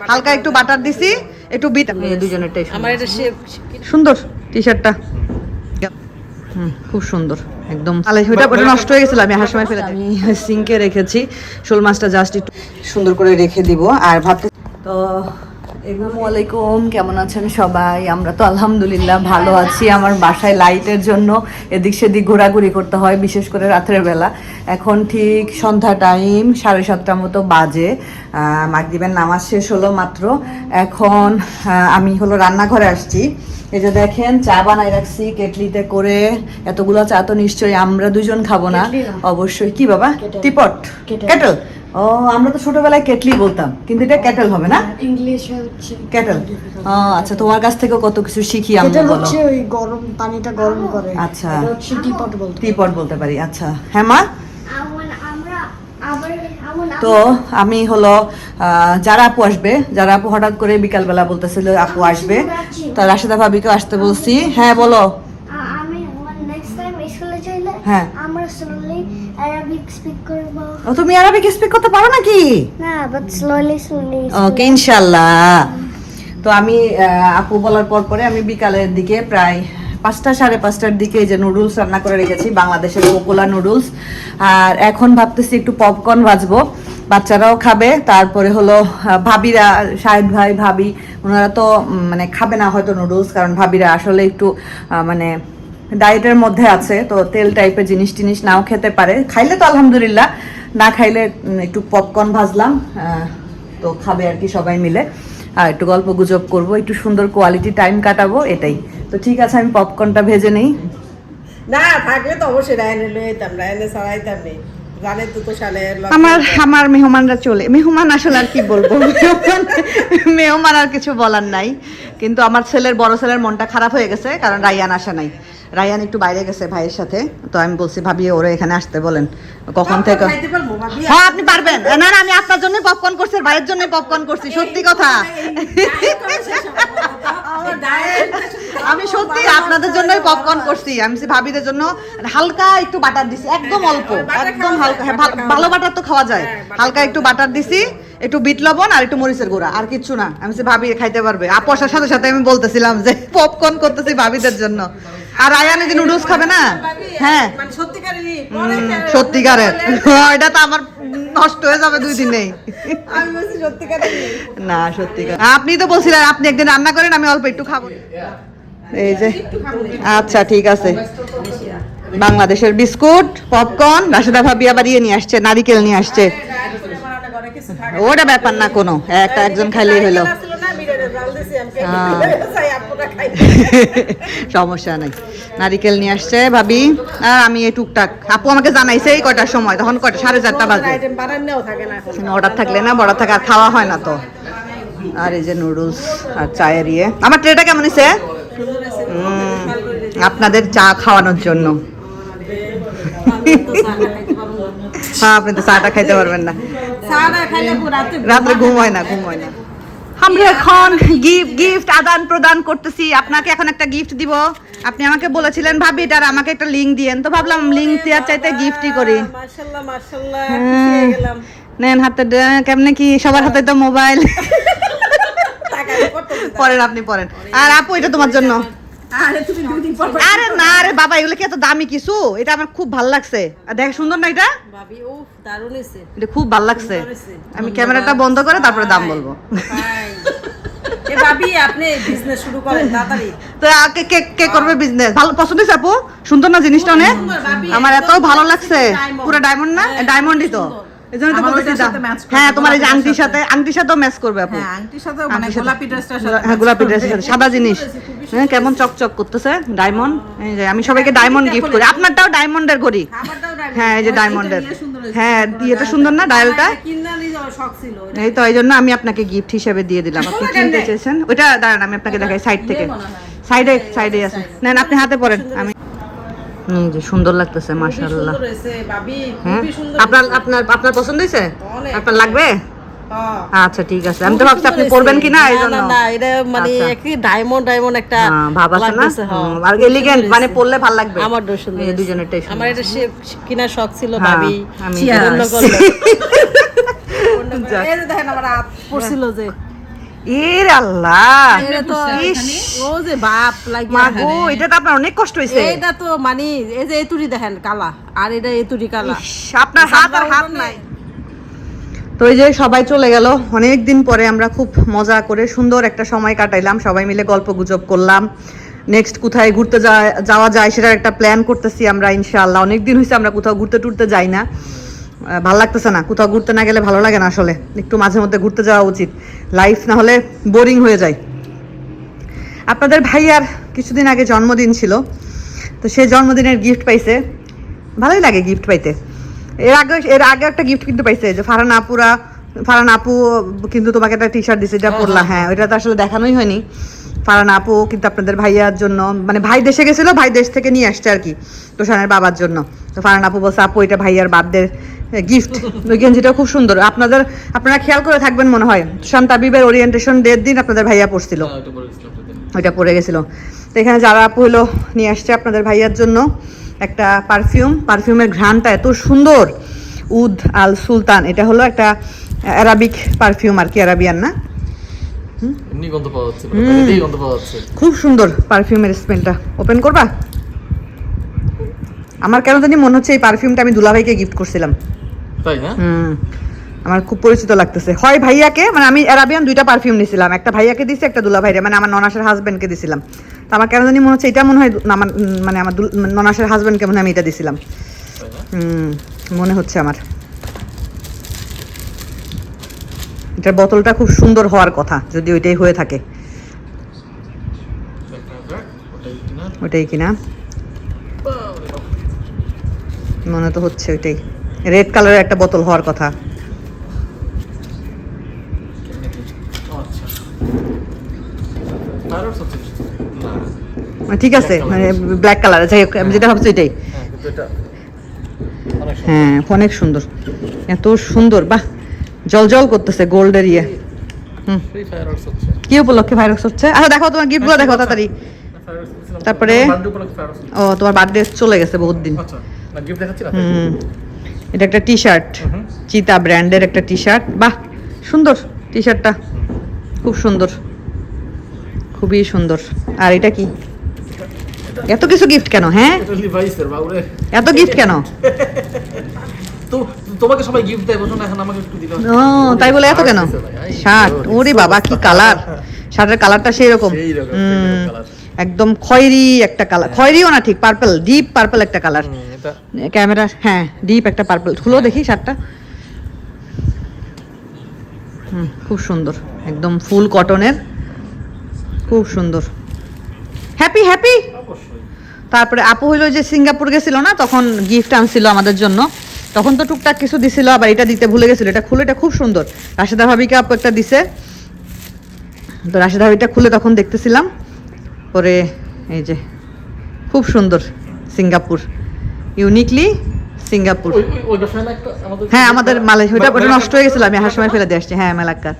হালকা একটু বাটার দিছি একটু বিট দুজনেরটাই আমার এটা শেপ সুন্দর টি শার্টটা খুব সুন্দর একদম। তাহলে ওটা ওটা নষ্ট হয়ে গেছিল আমি আসার সময় ফেলে আমি সিঙ্কে রেখেছি শোল মাছটা জাস্ট একটু সুন্দর করে রেখে দিব আর ভাবতে তো আসসালামু আলাইকুম কেমন আছেন সবাই? আমরা তো আলহামদুলিল্লাহ ভালো আছি। আমার বাসায় লাইটের জন্য এদিক সেদিক ঘোরাঘুরি করতে হয় বিশেষ করে রাতের বেলা। এখন ঠিক সন্ধ্যা টাইম সাড়ে সাতটার মতো বাজে। মাগদিবের নামাজ শেষ হলো মাত্র। এখন আমি হলো রান্নাঘরে আসছি। এই যে দেখেন চা বানাই রাখছি কেটলিতে করে। এতগুলো চা তো নিশ্চয়ই আমরা দুজন খাব না। অবশ্যই। কি বাবা? Teapot Kettle? ও আমরা তো ছোটবেলায় কেটলি বলতাম কিন্তু এটা কেটল হবে না? ইংলিশ হচ্ছে। কেটল ও আচ্ছা তোমার কাছ থেকে কত কিছু শিখি আমরা এটা হচ্ছে ওই গরম পানিটা গরম করে। আচ্ছা। এটা হচ্ছে টিপট বলতে টিপট বলতে পারি আচ্ছা। হ্যাঁ মা? তো আমি হলো যারা আপু আসবে যারা আপু হঠাৎ করে বিকালবেলা বলতেছিল আপু আসবে তা রাশেদা ভাবিকে আসতে বলছি। হ্যাঁ বলো। হ্যাঁ। আমরা স্লোলি অ্যারাবিক স্পিক ও তুমি আরবিক স্পিক করতে পারো নাকি? না বাট স্লোলি স্লোলি ওকে ইনশাল্লাহ তো আমি আপু বলার পর পরে আমি বিকালের দিকে প্রায় পাঁচটা সাড়ে পাঁচটার দিকে যে নুডলস রান্না করে রেখেছি বাংলাদেশের কোকোলা নুডলস আর এখন ভাবতেছি একটু পপকর্ন ভাজবো। বাচ্চারাও খাবে তারপরে হলো ভাবিরা শাহেদ ভাই ভাবি ওনারা তো মানে খাবে না হয়তো নুডলস কারণ ভাবিরা আসলে একটু মানে ডায়েটের মধ্যে আছে তো তেল টাইপের জিনিস টিনিস নাও খেতে পারে। খাইলে তো আলহামদুলিল্লাহ না খাইলে একটু পপকর্ন ভাজলাম তো খাবে আর কি সবাই মিলে। আর একটু গল্প গুজব করব একটু সুন্দর কোয়ালিটি টাইম কাটাবো এটাই। তো ঠিক আছে আমি পপকর্নটা ভেজে নেই। না থাকলে তো অবশ্যই রায়নে লয়ে যেতাম রায়নে ছাড়াইতাম নে জানে তো তো আমার আমার মেহমানরা চলে। মেহমান আসলে আর কি বলব? মেহমান মেহমান আর কিছু বলার নাই। কিন্তু আমার ছেলের বড় ছেলের মনটা খারাপ হয়ে গেছে কারণ রায়ান আসে নাই। রায়ান একটু বাইরে গেছে ভাইয়ের সাথে। তো আমি বলছি ভাবি ওরা এখানে আসতে বলেন। কখন থেকে? হ্যাঁ আপনি পারবেন। না না আমি আপনার জন্য পপকর্ন করছি ভাইয়ের জন্য পপকর্ন করছি সত্যি কথা। আমি সত্যি আপনাদের জন্যই পপকর্ন করছি। আমি ভাবিদের জন্য হালকা একটু বাটার দিছি একদম অল্প একদম হালকা হ্যাঁ, ভালো বাটার তো খাওয়া যায়। হালকা একটু বাটার দিছি একটু বিট লবণ আর একটু মরিচের গুঁড়া আর কিচ্ছু না। আমি সে ভাবি খাইতে পারবে। আপসার সাথে সাথে আমি বলতেছিলাম যে পপকর্ন করতেছি ভাবিদের জন্য। আর আয়ানে যে নুডলস খাবে না? হ্যাঁ। মানে সত্যিকারের এটা তো আমার নষ্ট হয়ে যাবে দুই দিনেই। না সত্যিকার। আপনি তো বলছিলেন আপনি একদিন রান্না করেন আমি অল্প একটু খাব। এই যে আচ্ছা ঠিক আছে। বাংলাদেশের বিস্কুট পপকর্ন রাশেদা ভাবি আবার ইয়ে নিয়ে আসছে নারিকেল নিয়ে আসছে। ওটা ব্যাপার না কোনো। একটা একজন খাইলেই হলো। সমস্যা নাই। নারিকেল নিয়ে আসছে ভাবি। আর আমি এই টুকটাক। আপু আমাকে জানাইছে এই কয়টার সময় তখন কয়টা? সাড়ে চারটা বাজে। অর্ডার থাকলে না বড় থাকে আর খাওয়া হয় না তো। আর এই যে নুডলস আর চায়ের ইয়ে। আমার ট্রেটা কেমন হয়েছে? উম, আপনাদের চা খাওয়ানোর জন্য। হ্যাঁ আপনি তো চাটা খাইতে পারবেন না। রাত্রে ঘুম হয় না ঘুম হয় না। আমরা এখন গিফট গিফট আদান প্রদান করতেছি। আপনাকে এখন একটা গিফট দিব। আপনি আমাকে বলেছিলেন ভাবি এটার আমাকে একটা লিংক দিয়েন। তো ভাবলাম লিংক দেওয়ার চাইতে গিফটই করি। হয়ে। গেলাম। নেন হাতে কেমনে কি সবার হাতে তো মোবাইল। পরেন আপনি পরেন। আর আপু এটা তোমার জন্য। আরে না আরে বাবা এগুলো কি এত দামি কিছু? এটা আমার খুব ভালো লাগছে। আর দেখ সুন্দর না এটা? ভাবি উফ দারুণ হয়েছে। এটা খুব ভালো লাগছে। আমি ক্যামেরাটা বন্ধ করে তারপরে দাম বলব। এ ভাবি আপনি বিজনেস শুরু করেন তাড়াতাড়ি। তো কে কে কে করবে বিজনেস ভালো পছন্দ হয়েছে আপু? সুন্দর না জিনিসটা অনেক? আমার এত ভালো লাগছে। পুরো ডায়মন্ড না? হ্যাঁ, ডায়মন্ডই তো। তো বলতেছি হ্যাঁ তোমার এই যে গোলাপিটার আংটির সাথে। সাথে। আংটির সাথেও ম্যাচ করবে আপু। হ্যাঁ আংটির সাথে মানে গোলাপি ড্রেসটার সাথে হ্যাঁ গোলাপি ড্রেসের সাথে। সাদা জিনিস। হ্যাঁ কেমন চকচক করতেছে? ডায়মন্ড এই যে আমি সবাইকে ডায়মন্ড গিফট করি। আপনারটাও ডায়মন্ডের করি আমারটাও হ্যাঁ এই যে ডায়মন্ডের। হ্যাঁ ইয়েটা সুন্দর না ডায়ালটা এই তো এই জন্য আমি আপনাকে গিফট হিসেবে দিয়ে দিলাম। আপনি কিনতে চেয়েছেন? ওইটা দাঁড়ান আমি আপনাকে দেখাই সাইড থেকে। সাইডে সাইডে আছে। নেন আপনি হাতে পড়েন আমি এই যে সুন্দর লাগতেছে মাশাআল্লাহ। হ্যাঁ? আপনার আপনার আপনার পছন্দ হয়েছে? আপনার লাগবে? হ্যাঁ। আচ্ছা ঠিক আছে। আমি তো ভাবছি আপনি পরবেন এই না, না না এটা মানে আচ্ছা। একই ডায়মন্ড ডায়মন্ড একটা হ্যাঁ, ভাব আছে না? হ্যাঁ। আর এলিগেন্ট মানে পরলে ভালো লাগবে। আমার ডোর সুন্দর এই হয়েছে। দুজনেরটাই আমার এটা কিনা শখ ছিল হ্যাঁ, ভাবি। আমি। এই দেখেন আমার হাত পড়ছিল যে। এর আল্লাহ। ও যে বাপ এটা তো আপনার অনেক কষ্ট হয়েছে। এটা তো মানে এই যে এতুরি দেখেন কালা। আর এটা এতুরি কালা। আপনার হাত আর হাত নাই। তো এই যে সবাই চলে গেল। অনেক দিন পরে আমরা খুব মজা করে সুন্দর একটা সময় কাটাইলাম। সবাই মিলে গল্প গুজব করলাম। নেক্সট কোথায় ঘুরতে যাওয়া যায় সেটার একটা প্ল্যান করতেছি আমরা, ইনশাআল্লাহ। অনেক দিন হয়েছে আমরা কোথাও ঘুরতে টুরতে যাই না। ভালো লাগতেছে না। কোথাও ঘুরতে না গেলে ভালো লাগে না আসলে। একটু মাঝে মধ্যে ঘুরতে যাওয়া উচিত। লাইফ না হলে বোরিং হয়ে যায়। আপনাদের ভাইয়ার কিছুদিন আগে জন্মদিন ছিল। তো সে জন্মদিনের গিফট পাইছে। ভালোই লাগে গিফট পাইতে। এর আগে এর আগে একটা গিফট কিন্তু পাইছে যে ফারহান আপুরা ফারহান আপু কিন্তু তোমাকে একটা টি শার্ট দিছে এটা পরলা হ্যাঁ। ওইটা তো আসলে দেখানোই হয়নি। ফারহান আপু কিন্তু আপনাদের ভাইয়ার জন্য মানে ভাই দেশে গেছিল ভাই দেশ থেকে নিয়ে আসছে আর কি তোষানের বাবার জন্য। তো ফারহান আপু বলছে আপু এটা ভাইয়ার বার্থডে গিফট ওই গেঞ্জিটা খুব সুন্দর। আপনাদের আপনারা খেয়াল করে থাকবেন মনে হয় শান্ত আবিবের ওরিয়েন্টেশন ডের দিন আপনাদের ভাইয়া পড়ছিল ওইটা পড়ে গেছিল। তো এখানে যারা আপু হলো নিয়ে আসছে আপনাদের ভাইয়ার জন্য। একটা পারফিউম পারফিউমের ঘ্রাণটা এত সুন্দর। উদ আল সুলতান এটা হলো একটা অ্যারাবিক পারফিউম আর কি অ্যারাবিয়ান না? খুব সুন্দর পারফিউমের স্মেলটা ওপেন করবা? আমার কেন জানি মনে হচ্ছে এই পারফিউমটা আমি দুলাভাইকে গিফট করছিলাম। তাই না? হুম। আমার খুব পরিচিত লাগতেছে। হয় ভাইয়াকে মানে আমি অ্যারাবিয়ান দুইটা পারফিউম নিছিলাম। একটা ভাইয়াকে দিছি একটা দুলা ভাইরে মানে আমার ননাসের হাজবেন্ডকে দিছিলাম। আমার কেন জানি মনে হচ্ছে এটা মনে হয় আমার মানে আমার দুল- ননাসের হাজবেন্ডকে মনে আমি এটা দিছিলাম। মনে হচ্ছে আমার। এটার বোতলটা খুব সুন্দর হওয়ার কথা, যদি ওইটাই হয়ে থাকে। ওইটাই কিনা? মনে তো হচ্ছে ওইটাই। রেড কালারের একটা বোতল হওয়ার কথা। আচ্ছা। Fireworks হচ্ছে কিছু? না। মানে ঠিক আছে মানে ব্ল্যাক কালার যাই হোক আমি যেটা ভাবছি এটাই হ্যাঁ, অনেক সুন্দর। হ্যাঁ অনেক সুন্দর। এত সুন্দর বাহ জল জল করতেছে গোল্ডের ইয়ে। কি উপলক্ষে ভাইরাস হচ্ছে? আচ্ছা দেখো তোমার গিফটগুলো দেখো তাড়াতাড়ি। fireworks দিয়েছিলাম। তারপরে? ও তোমার বার্থডে চলে গেছে বহুত দিন। আচ্ছা, এটা একটা টি শার্ট চিতা ব্র্যান্ডের একটা টি শার্ট বাহ সুন্দর টি। শার্টটা খুব সুন্দর। খুবই সুন্দর। আর এটা কি? এত কিছু গিফট কেন হ্যাঁ। এত গিফট কেন? তো- তোমাকে সবাই গিফট দেয় না এখন আমাকে একটু দিলে ও তাই বলে এত কেন? শার্ট ওরে বাবা কি কালার শার্টের কালারটা সেই রকম। একদম খয়েরি একটা কালার খয়েরিও না ঠিক পার্পল ডিপ পার্পল একটা কালার ক্যামেরা হ্যাঁ ডিপ একটা পার্পল খুলো দেখি শার্টটা। হুম খুব সুন্দর। একদম ফুল কটনের খুব সুন্দর। হ্যাপি হ্যাপি তারপরে আপু হইল যে সিঙ্গাপুর গেছিল না তখন গিফট আনছিল আমাদের জন্য। তখন তো টুকটাক কিছু দিছিল আবার এটা দিতে ভুলে গেছিল। এটা খুলে এটা খুব সুন্দর। রাশেদা ভাবিকে আপু একটা দিছে। তো রাশেদা ভাবিটা খুলে তখন দেখতেছিলাম। পরে এই যে খুব সুন্দর সিঙ্গাপুর। Uniquely Singapore. হ্যাঁ আমাদের মালয়েশিয়া ওটা ওটা নষ্ট হয়ে গেছিল আমি আসার সময় ফেলে দিয়ে আসছি। হ্যাঁ মেলাক্কার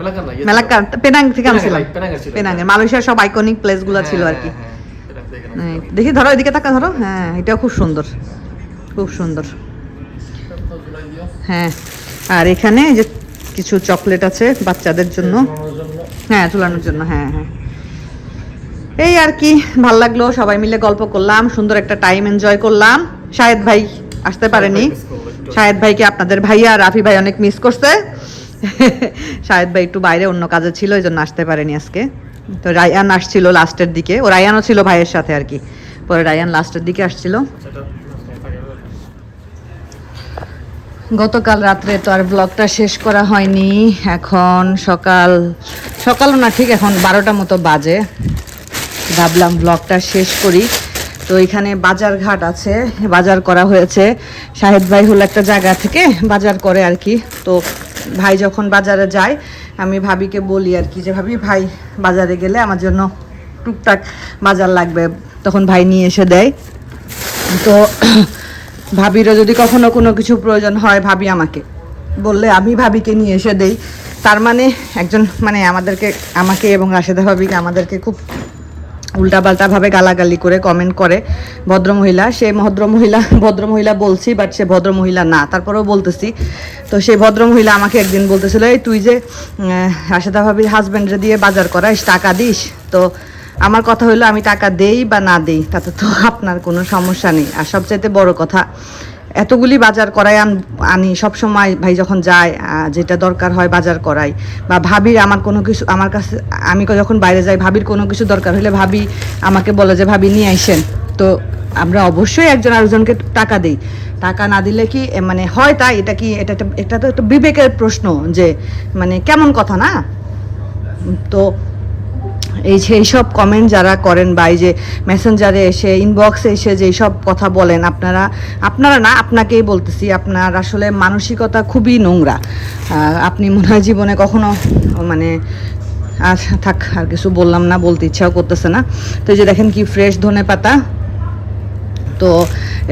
মেলাকার না, ইয়ে মেলাক্কার পেনাং থেকে আনছিলাম। right, পেনাঙ্গে ছিল। মালয়েশিয়ার সব আইকনিক প্লেসগুলো ছিল আর কি। হ্যাঁ, হ্যাঁ, দেখে। এই, দেখি ধরো এদিকে তাকা ধরো। হ্যাঁ এটাও খুব সুন্দর। খুব সুন্দর। হ্যাঁ আর এখানে এই যে কিছু চকলেট আছে বাচ্চাদের জন্য। হ্যাঁ ঝুলানোর জন্য হ্যাঁ হ্যাঁ। এই আর কি ভালো লাগল সবাই মিলে গল্প করলাম সুন্দর একটা টাইম এনজয় করলাম। শাহেদ ভাই আসতে পারেনি। শাহেদ ভাইকে আপনাদের ভাইয়া আর রাফি ভাই অনেক মিস করছে। শাহেদ ভাই একটু বাইরে অন্য কাজে ছিল এই জন্য আসতে পারেনি আজকে। তো রায়ান আসছিল লাস্টের দিকে। ও রায়ানও ছিল ভাইয়ের সাথে আর কি। পরে রায়ান লাস্টের দিকে আসছিল। গতকাল রাত্রে তো আর ব্লগটা শেষ করা হয়নি। এখন সকাল সকালও না, ঠিক এখন বারোটা মতো বাজে। ভাবলাম ব্লগটা শেষ করি। তো এখানে বাজার ঘাট আছে, বাজার করা হয়েছে। শাহেদ ভাই হলো একটা জায়গা থেকে বাজার করে আর কি। তো ভাই যখন বাজারে যায় আমি ভাবিকে বলি আর কি যে, ভাবি, ভাই, বাজারে গেলে আমার জন্য টুকটাক বাজার লাগবে। তখন ভাই নিয়ে এসে দেয়। তো ভাবিরও যদি কখনো কোনো কিছু প্রয়োজন হয়, ভাবি আমাকে বললে, আমি ভাবিকে নিয়ে এসে দেই। তার মানে একজন মানে আমাদেরকে, আমাকে এবং রাশেদা ভাবিকে আমাদেরকে খুব উল্টাপাল্টা ভাবে গালাগালি করে কমেন্ট করে। ভদ্রমহিলা, সে ভদ্রমহিলা ভদ্রমহিলা বলছি বাট সে ভদ্রমহিলা না। তারপরেও বলতেছি, তো সেই ভদ্রমহিলা আমাকে একদিন বলতেছিল, এই তুই যে রাশেদা ভাবির হাজব্যান্ডরে দিয়ে বাজার করাইস, টাকা দিস? তো আমার কথা হলো আমি টাকা দেই বা না দেই, তাতে তো আপনার কোনো সমস্যা নেই। আর সবচাইতে বড় কথা এতগুলি বাজার করাই আন সবসময় ভাই যখন যায় যেটা দরকার হয় বাজার করাই। বা ভাবির আমার কোনো কিছু, আমার কাছে, আমি যখন বাইরে যাই, ভাবির কোনো কিছু দরকার হলে ভাবি আমাকে বলে যে, ভাবি, নিয়ে আইসেন। তো আমরা অবশ্যই একজন আরেকজনকে টাকা দিই। টাকা না দিলে কি মানে হয় তাই, এটা কি, এটা একটা- এটা তো একটা বিবেকের প্রশ্ন যে মানে কেমন কথা না? তো এই যে এইসব কমেন্ট যারা করেন বা এই যে মেসেঞ্জারে এসে ইনবক্সে এসে যে সব কথা বলেন, আপনারা আপনারা না, আপনাকেই বলতেছি, আপনার আসলে মানসিকতা খুবই নোংরা। আপনি মনে হয় জীবনে কখনো মানে আর থাক, আর কিছু বললাম না, বলতে ইচ্ছাও করতেছে না। তো এই যে দেখেন কি ফ্রেশ ধনে পাতা তো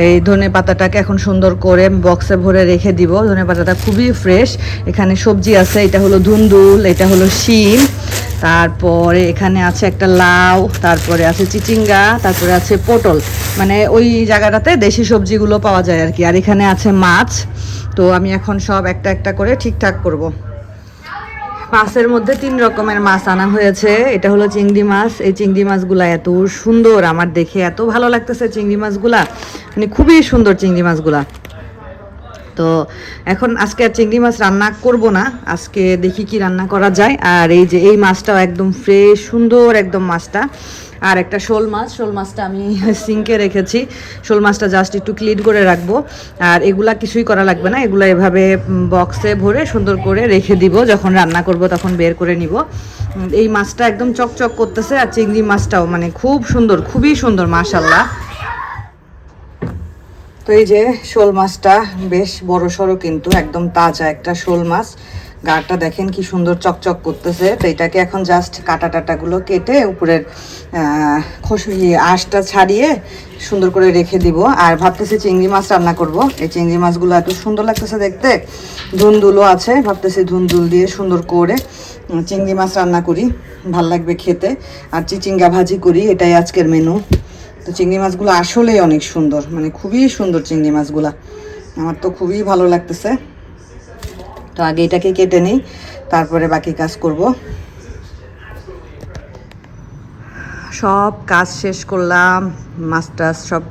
এই ধনে পাতাটাকে এখন সুন্দর করে বক্সে ভরে রেখে দিব। ধনে পাতাটা খুবই ফ্রেশ এখানে সবজি আছে, এটা হলো ধুন্দুল, এটা হলো শিম, তারপরে এখানে আছে একটা লাউ, তারপরে আছে চিচিঙ্গা, তারপরে আছে পটল। মানে ওই জায়গাটাতে দেশি সবজিগুলো পাওয়া যায় আর কি। আর এখানে আছে মাছ। তো আমি এখন সব একটা একটা করে ঠিকঠাক করব। মাছের মধ্যে তিন রকমের মাছ আনা হয়েছে। এটা হলো চিংড়ি মাছ। এই চিংড়ি মাছগুলা এত সুন্দর, আমার দেখে এত ভালো লাগতেছে চিংড়ি মাছগুলা। মানে খুবই সুন্দর চিংড়ি মাছগুলা। তো এখন আজকে আর চিংড়ি মাছ রান্না করব না। আজকে দেখি কি রান্না করা যায়। আর এই যে এই মাছটাও একদম ফ্রেশ সুন্দর একদম মাছটা। আর একটা শোল মাছ, শোল মাছটা আমি সিঙ্কে রেখেছি। শোল মাছটা জাস্ট একটু ক্লিন করে রাখব। আর এগুলা কিছুই করা লাগবে না, এগুলো এভাবে বক্সে ভরে সুন্দর করে রেখে দিব। যখন রান্না করব তখন বের করে নিব। এই মাছটা একদম চকচক করতেছে আর চিংড়ি মাছটাও মানে খুব সুন্দর, খুবই সুন্দর মাশাল্লাহ তো এই যে শোল মাছটা বেশ বড় সড়ো কিন্তু, একদম তাজা একটা শোল মাছ। গাটা দেখেন কি সুন্দর চকচক করতেছে। তো এটাকে এখন জাস্ট কাটা টাটাগুলো কেটে উপরের খোস- আঁশটা ছাড়িয়ে সুন্দর করে রেখে দিব। আর ভাবতেছি চিংড়ি মাছ রান্না করব। এই চিংড়ি মাছগুলো এত সুন্দর লাগতেছে দেখতে। ধুন্দুলও আছে, ভাবতেছি ধুন্দুল দিয়ে সুন্দর করে চিংড়ি মাছ রান্না করি। ভালো লাগবে খেতে। আর চিচিঙ্গা ভাজি করি, এটাই আজকের মেনু তো চিংড়ি মাছগুলো আসলেই অনেক সুন্দর মানে খুবই সুন্দর চিংড়ি মাছগুলা। আমার তো খুবই ভালো লাগতেছে। তো আগে এটাকে কেটে নিই, তারপরে বাকি কাজ করব। সব কাজ শেষ করলাম, মাছ সব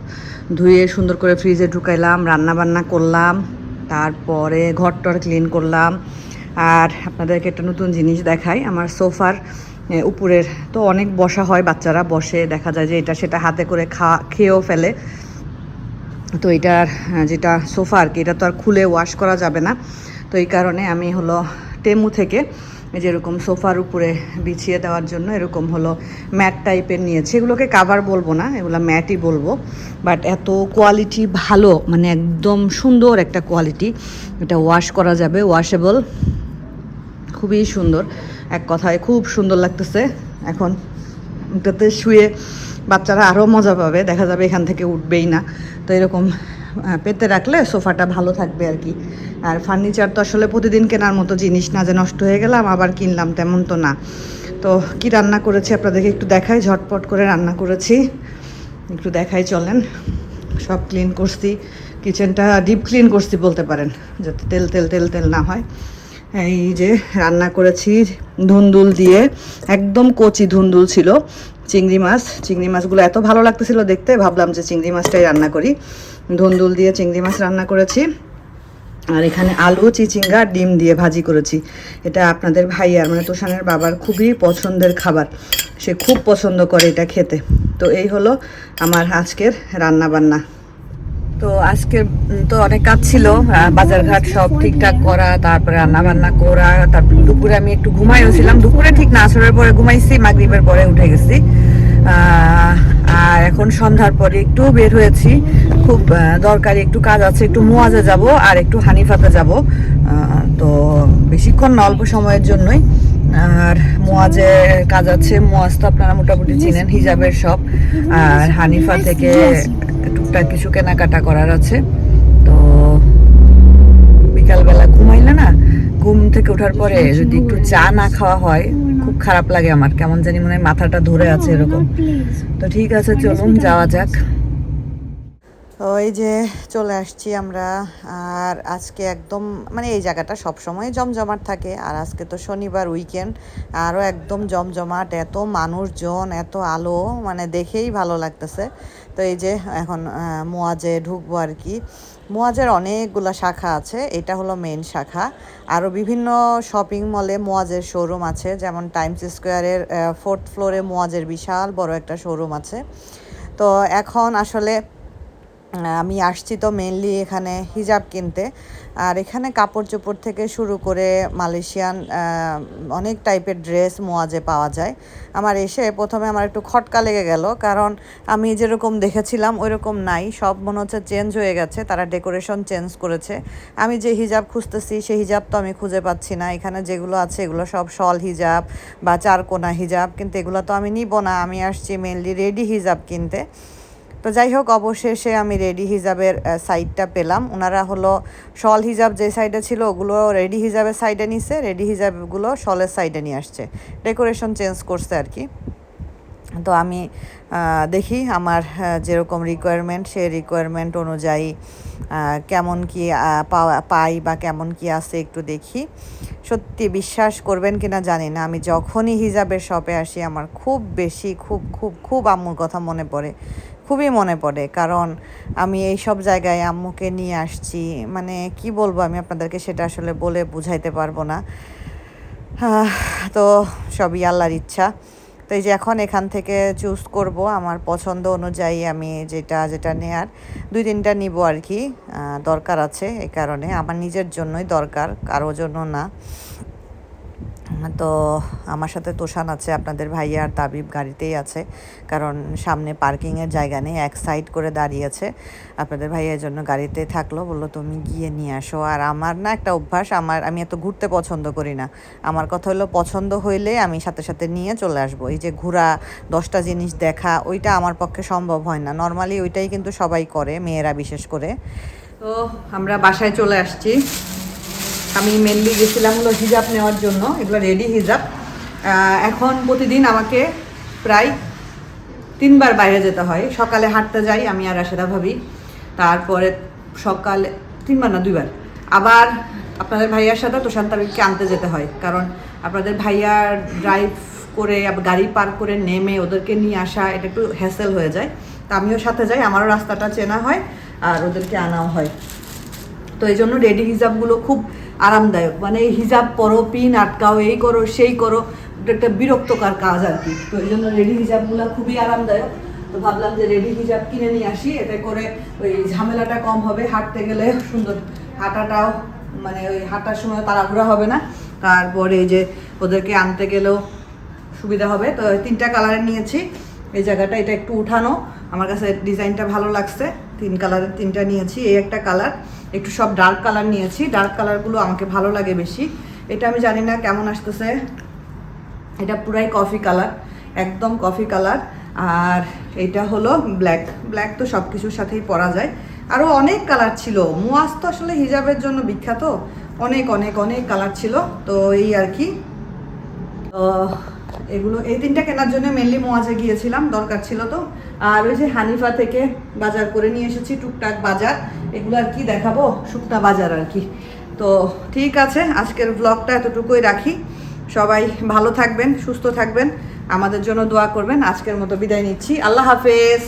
ধুয়ে সুন্দর করে ফ্রিজে ঢুকাইলাম রান্না বান্না করলাম, তারপরে ঘরটর ক্লিন করলাম। আর আপনাদেরকে একটা নতুন জিনিস দেখাই, আমার সোফার উপরের তো অনেক বসা হয় বাচ্চারা, বসে দেখা যায় যে এটা সেটা হাতে করে খা, খেয়েও ফেলে। তো এটার যেটা সোফা আর কি, এটা তো আর খুলে ওয়াশ করা যাবে না। তো এই কারণে আমি হলো টেমু থেকে যেরকম সোফার উপরে বিছিয়ে দেওয়ার জন্য এরকম হলো ম্যাট টাইপের নিয়েছে। এগুলোকে কাভার বলব না, এগুলো ম্যাটই বলব। বাট এত কোয়ালিটি ভালো মানে একদম সুন্দর একটা কোয়ালিটি এটা ওয়াশ করা যাবে ওয়াশেবল খুবই সুন্দর। এক কথায় খুব সুন্দর লাগতেছে। এখন এটাতে শুয়ে বাচ্চারা আরও মজা পাবে, দেখা যাবে এখান থেকে উঠবেই না। তো এরকম পেতে রাখলে সোফাটা ভালো থাকবে আর কি। আর ফার্নিচার তো আসলে প্রতিদিন কেনার মতো জিনিস না যে নষ্ট হয়ে গেলাম, আবার কিনলাম তেমন তো না। তো কি রান্না করেছি আপনাদেরকে একটু দেখাই, ঝটপট করে রান্না করেছি। একটু দেখাই, চলেন। সব ক্লিন করছি। কিচেনটা ডিপ ক্লিন করছি বলতে পারেন, যাতে তেল তেল তেল তেল না হয়, এই যে রান্না করেছি ধুন্দুল দিয়ে, একদম কচি ধুন্দুল ছিল, চিংড়ি মাছ। চিংড়ি মাছগুলো এত ভালো লাগতেছিল দেখতে, ভাবলাম যে চিংড়ি মাছটাই রান্না করি। ধুন্দুল দিয়ে চিংড়ি মাছ রান্না করেছি। আর এখানে আলু, চিচিঙ্গা ডিম দিয়ে ভাজি করেছি। এটা আপনাদের ভাইয়ার মানে তোষানের বাবার খুবই পছন্দের খাবার। সে খুব পছন্দ করে এটা খেতে। তো এই হলো আমার আজকের রান্না বান্না তো আজকে তো অনেক কাজ ছিল বাজারঘাট সব ঠিকঠাক করা, তারপরে রান্না বান্না করা, তারপর দুপুরে আমি একটু ঘুমাইও ছিলাম। দুপুরে ঠিক না, আসরের পরে ঘুমাইছি, মাগরিবের পরে উঠে গেছি। আর এখন সন্ধ্যার পরে একটু বের হয়েছি। খুব দরকারি একটু কাজ আছে একটু মোয়াজে যাব আর একটু হানিফাতে যাব। তো বেশিক্ষণ না অল্প সময়ের জন্যই। আর মোয়াজে কাজ আছে মোয়াজ তো আপনারা মোটামুটি চিনেন হিজাবের সব আর হানিফা থেকে টুকটাক কিছু কেনাকাটা করার আছে। তো বিকালবেলা ঘুমাইলে না ঘুম থেকে ওঠার পরে যদি একটু চা না খাওয়া হয় খুব খারাপ লাগে আমার কেমন জানি মনে হয় মাথাটা ধরে আছে এরকম। তো ঠিক আছে চলুন যাওয়া যাক। ওই যে চলে আসছি আমরা আর আজকে একদম মানে এই জায়গাটা সবসময় জমজমাট থাকে আর আজকে তো শনিবার উইকেন্ড আরও একদম জমজমাট এত মানুষজন এত আলো মানে দেখেই ভালো লাগতেছে। তো এই যে এখন মোয়াজে ঢুকবো আর কি। মোয়াজের অনেকগুলো শাখা আছে, এটা হলো মেন শাখা। আরও বিভিন্ন শপিং মলে মোয়াজের শোরুম আছে, যেমন টাইমস স্কোয়ারের ফোর্থ ফ্লোরে মোয়াজের বিশাল বড় একটা শোরুম আছে। তো এখন আসলে আমি আসছি তো মেনলি এখানে হিজাব কিনতে। আর এখানে কাপড় চোপড় থেকে শুরু করে মালয়েশিয়ান অনেক টাইপের ড্রেস মোয়াজে পাওয়া যায়। আমার এসে প্রথমে আমার একটু খটকা লেগে গেল, কারণ আমি যেরকম দেখেছিলাম ওই রকম নাই। সব মনে হচ্ছে চেঞ্জ হয়ে গেছে, তারা ডেকোরেশন চেঞ্জ করেছে। আমি যে হিজাব খুঁজতেছি, সেই হিজাব তো আমি খুঁজে পাচ্ছি না। এখানে যেগুলো আছে, এগুলো সব শল হিজাব বা চারকোনা হিজাব, কিন্তু এগুলো তো আমি নিব না। আমি আসছি মেনলি রেডি হিজাব কিনতে। তো যাই হোক, অবশেষে আমি রেডি হিজাবের সাইডটা পেলাম। ওনারা হলো শল হিজাব যে সাইডে ছিল, ওগুলো রেডি হিজাবের সাইডে নিছে, রেডি হিজাবগুলো শলের সাইডে নিয়ে আসছে। ডেকোরেশন চেঞ্জ করছে আর কি। তো আমি দেখি আমার যেরকম রিকোয়ারমেন্ট সেই রিকোয়ারমেন্ট অনুযায়ী কেমন কি পাই বা কেমন কি আছে একটু দেখি। সত্যি বিশ্বাস করবেন কিনা জানি না। আমি যখনই হিজাবের শপে আসি, আমার খুব বেশি, খুব খুব খুব আম্মুর কথা মনে পড়ে। খুবই মনে পড়ে। কারণ আমি এই সব জায়গায় আম্মুকে নিয়ে আসছি মানে কি বলব আমি আপনাদেরকে সেটা আসলে বলে বুঝাইতে পারব না। তো সবই আল্লাহর ইচ্ছা। তো এই যে এখন এখান থেকে চুজ করব আমার পছন্দ অনুযায়ী আমি যেটা যেটা নেয়ার, দুই তিনটা নিব আর কি। দরকার আছে এই কারণে। আমার নিজের জন্যই দরকার কারোর জন্য না। তো আমার সাথে তোষান আছে, আপনাদের ভাইয়া আর তাবিব গাড়িতেই আছে। কারণ সামনে পার্কিংয়ের জায়গা নেই, এক সাইড করে দাঁড়িয়েছে আপনাদের ভাইয়ার জন্য গাড়িতে থাকল, বলল, তুমি গিয়ে নিয়ে আসো। আর আমার না একটা অভ্যাস, আমার, আমি এত ঘুরতে পছন্দ করি না। আমার কথা হলো, পছন্দ হইলে আমি সাথে সাথে নিয়ে চলে আসব। এই যে ঘোরা, দশটা জিনিস দেখা, ওইটা আমার পক্ষে সম্ভব হয় না। নর্মালি ওইটাই কিন্তু সবাই করে, মেয়েরা বিশেষ করে। তো আমরা বাসায় চলে আসছি। আমি মেনলি গেছিলাম হলো হিজাব নেওয়ার জন্য, এগুলো রেডি হিজাব এখন প্রতিদিন আমাকে প্রায় তিনবার বাইরে যেতে হয়। সকালে হাঁটতে যাই, আমি আর রাশেদা ভাবি। তারপরে সকালে তিনবার না, দুইবার। আবার আপনাদের ভাইয়ার সাথে তোষান তাবিবকে আনতে যেতে হয়, কারণ আপনাদের ভাইয়া ড্রাইভ করে গাড়ি পার করে নেমে ওদেরকে নিয়ে আসা, এটা একটু হ্যাসেল হয়ে যায়। তা আমিও সাথে যাই, আমারও রাস্তাটা চেনা হয়, আর ওদেরকে আনাও হয়। তো এই জন্য রেডি হিজাবগুলো খুব আরামদায়ক। মানে হিজাব পরো, পিন আটকাও, এই করো, সেই করো একটা বিরক্তকর কাজ আর কি। তো এই জন্য রেডি হিজাবগুলো খুবই আরামদায়ক। তো ভাবলাম যে রেডি হিজাব কিনে নিয়ে আসি, এতে করে ওই ঝামেলাটা কম হবে, হাঁটতে গেলে সুন্দর। হাঁটাটাও মানে ওই হাঁটার সময় তাড়াহুড়া হবে না। তারপরে এই যে ওদেরকে আনতে গেলেও সুবিধা হবে। তো তিনটা কালারের নিয়েছি। এই জায়গাটা, এটা একটু উঠানো। আমার কাছে ডিজাইনটা ভালো লাগছে। তিন কালারের তিনটা নিয়েছি। এই একটা কালার। একটু সব ডার্ক কালার নিয়েছি। ডার্ক কালারগুলো আমাকে ভালো লাগে বেশি। এটা আমি জানি না কেমন আসতেছে। এটা পুরাই কফি কালার একদম কফি কালার আর এটা হলো ব্ল্যাক ব্ল্যাক তো সব কিছুর সাথেই পরা যায়। আরও অনেক কালার ছিল। মুয়াজ তো আসলে হিজাবের জন্য বিখ্যাত। অনেক অনেক অনেক কালার ছিল। তো এই আর কি। এগুলো, এই তিনটা কেনার জন্য মেনলি মোয়াজে গিয়েছিলাম। দরকার ছিল তো। আর ওই যে হানিফা থেকে বাজার করে নিয়ে এসেছি টুকটাক বাজার। এগুলো আর কি দেখাবো? শুকনা বাজার আর কি। তো ঠিক আছে, আজকের ব্লগটা এতটুকুই রাখি। সবাই ভালো থাকবেন, সুস্থ থাকবেন। আমাদের জন্য দোয়া করবেন। আজকের মতো বিদায় নিচ্ছি। আল্লাহ হাফেজ।